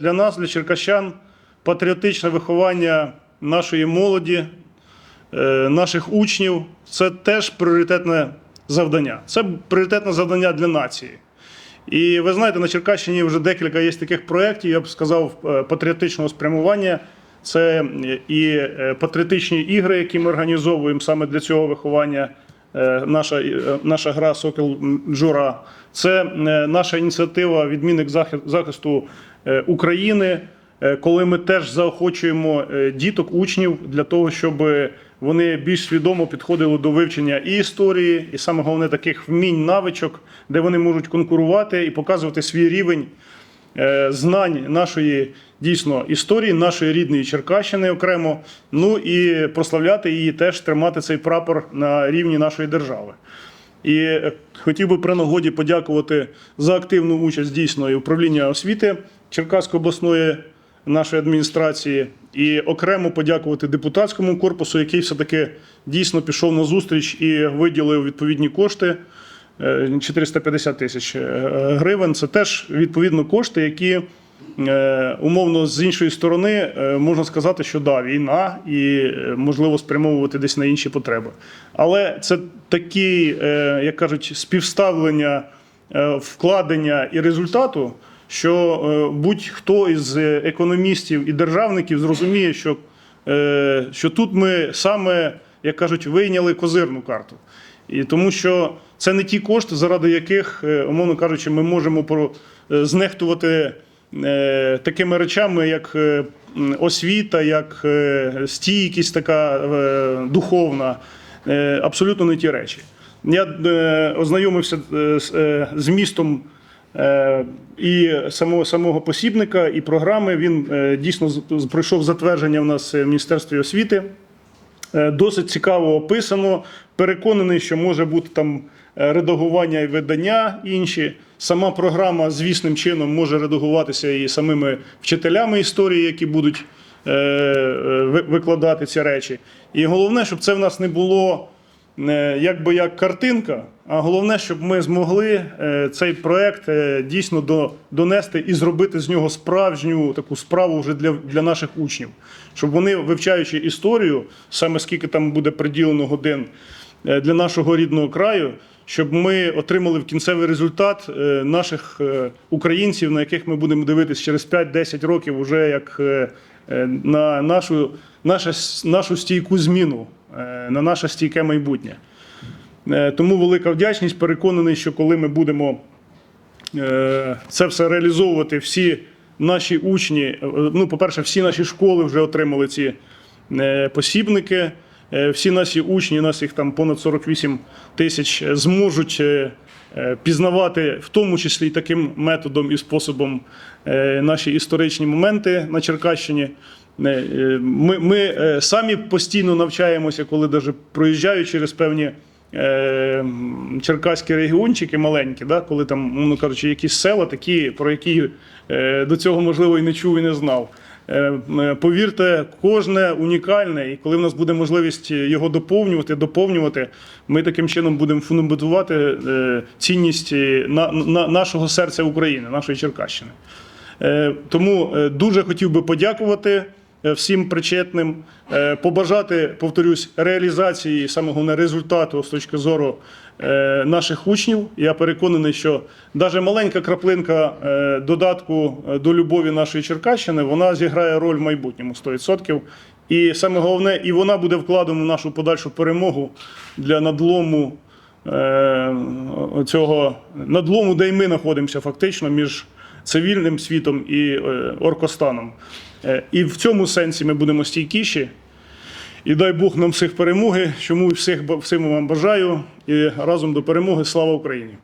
Для нас, для черкащан, патріотичне виховання нашої молоді, е, наших учнів це теж пріоритетне завдання. Це пріоритетне завдання для нації. І ви знаєте, на Черкащині вже декілька є таких проєктів, я б сказав, е, патріотичного спрямування. Це і е, патріотичні ігри, які ми організовуємо саме для цього виховання. Е, Наша, е, наша гра Сокіл Джура. Це е, наша ініціатива відмінник захисту України, коли ми теж заохочуємо діток, учнів для того, щоб вони більш свідомо підходили до вивчення і історії, і саме головне таких вмінь, навичок, де вони можуть конкурувати і показувати свій рівень знань нашої дійсно історії, нашої рідної Черкащини окремо. Ну і прославляти її теж тримати цей прапор на рівні нашої держави. І е, хотів би при нагоді подякувати за активну участь дійсно і управління освіти Черкаської обласної нашої адміністрації, і окремо подякувати депутатському корпусу, який все-таки дійсно пішов на зустріч і виділив відповідні кошти. Е, 450 тисяч е, гривень. Це теж відповідно кошти, які е, умовно з іншої сторони е, можна сказати, що да, війна і е, можливо спрямовувати десь на інші потреби. Але це такі, е, як кажуть, співставлення е, вкладення і результату, що е, будь-хто із е, економістів і державників зрозуміє, що, е, що тут ми саме, як кажуть, вийняли козирну карту. І тому що це не ті кошти, заради яких, е, умовно кажучи, ми можемо е, знехтувати е, такими речами, як освіта, як стійкість така духовна. Абсолютно не ті речі. Я ознайомився з, містом і самого, самого посібника, і програми. Він дійсно пройшов затвердження в нас в Міністерстві освіти. Е, Досить цікаво описано. Переконаний, що може бути там е, редагування і видання інші. Сама програма звісним чином може редагуватися і самими вчителями історії, які будуть е, ви- викладати ці речі. І головне, щоб це в нас не було якби як картинка, а головне, щоб ми змогли е, цей проект е, дійсно до, донести і зробити з нього справжню таку справу вже для, для наших учнів, щоб вони, вивчаючи історію, саме скільки там буде приділено годин е, для нашого рідного краю, щоб ми отримали в кінцевий результат е, наших е, українців, на яких ми будемо дивитися через 5-10 років, уже як е, е, на нашу, наша, нашу стійку зміну, е, на наше стійке майбутнє. Е, Тому велика вдячність. Переконаний, що коли ми будемо е, це все реалізовувати, всі наші учні, е, ну, по-перше, всі наші школи вже отримали ці е, посібники. Е, Всі наші учні, нас їх там понад 48 тисяч, е, зможуть е, пізнавати, в тому числі і таким методом і способом наші історичні моменти на Черкащині. Ми, ми самі постійно навчаємося, коли навіть проїжджаю через певні черкаські регіончики маленькі, да, коли там, мовно кажучи, якісь села такі, про які до цього можливо і не чув, і не знав. Е, Повірте, кожне унікальне, і коли в нас буде можливість його доповнювати, доповнювати, ми таким чином будемо фундаментувати е, цінність е, на, на, нашого серця України, нашої Черкащини. Тому дуже хотів би подякувати всім причетним, е, побажати, повторюсь, реалізації саме головне результату з точки зору е, наших учнів. Я переконаний, що навіть маленька краплинка е, додатку е, до любові нашої Черкащини вона зіграє роль в майбутньому 100%. І саме головне, і вона буде вкладом в нашу подальшу перемогу для надлому е, цього надлому, де й ми знаходимося фактично між цивільним світом і е, оркостаном. Е, І в цьому сенсі ми будемо стійкіші. І дай Бог нам всіх перемоги, чому всіх всім вам бажаю. І разом до перемоги. Слава Україні!